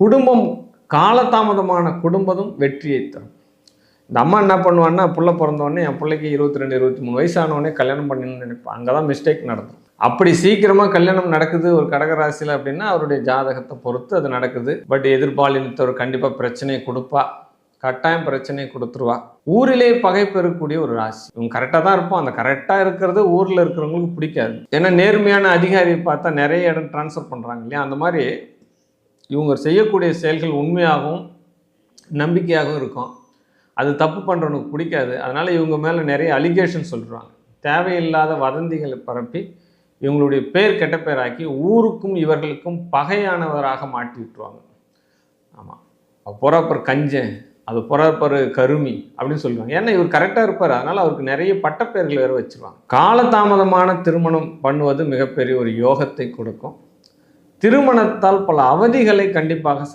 குடும்பம் காலதாமதமான குடும்பமும் வெற்றியை தரும். இந்த அம்மா என்ன பண்ணுவான்னா பிள்ளை பிறந்தவொடனே என் பிள்ளைக்கு இருபத்தி ரெண்டு இருபத்தி மூணு வயசானவொடனே கல்யாணம் பண்ணணும்னு நினைப்பா. அங்கே தான் மிஸ்டேக் நடக்கும். அப்படி சீக்கிரமாக கல்யாணம் நடக்குது ஒரு கடகராசியில் அப்படின்னா அவருடைய ஜாதகத்தை பொறுத்து அது நடக்குது. பட் எதிர்பாலினத்தவர் கண்டிப்பாக பிரச்சனையை கொடுப்பா. கட்டாயம் பிரச்சனையை கொடுத்துருவா. ஊரிலே பகை பெறக்கூடிய ஒரு ராசி. இவங்க கரெக்டாக தான் இருப்போம் அந்த கரெக்டாக இருக்கிறது ஊரில் இருக்கிறவங்களுக்கு பிடிக்காது. ஏன்னா நேர்மையான அதிகாரியை பார்த்தா நிறைய இடம் ட்ரான்ஸ்ஃபர் பண்ணுறாங்க இல்லையா? அந்த மாதிரி இவங்க செய்யக்கூடிய செயல்கள் உண்மையாகவும் நம்பிக்கையாகவும் இருக்கும். அது தப்பு பண்ணுறவனுக்கு பிடிக்காது. அதனால் இவங்க மேலே நிறைய அலிகேஷன் சொல்கிறாங்க தேவையில்லாத வதந்திகளை பரப்பி இவங்களுடைய பேர் கெட்ட பேராக்கி ஊருக்கும் இவர்களுக்கும் பகையானவராக மாட்டி விட்டுருவாங்க. ஆமாம் பொறாப்பர் கஞ்சன் அது பொறாப்பர் கருமி அப்படின்னு சொல்லுவாங்க. ஏன்னா இவர் கரெக்டாக இருப்பார். அதனால் அவருக்கு நிறைய பட்டப்பெயர்கள் வேறு வச்சுருவாங்க. காலதாமதமான திருமணம் பண்ணுவது மிகப்பெரிய ஒரு யோகத்தை கொடுக்கும். திருமணத்தால் பல அவதிகளை கண்டிப்பாக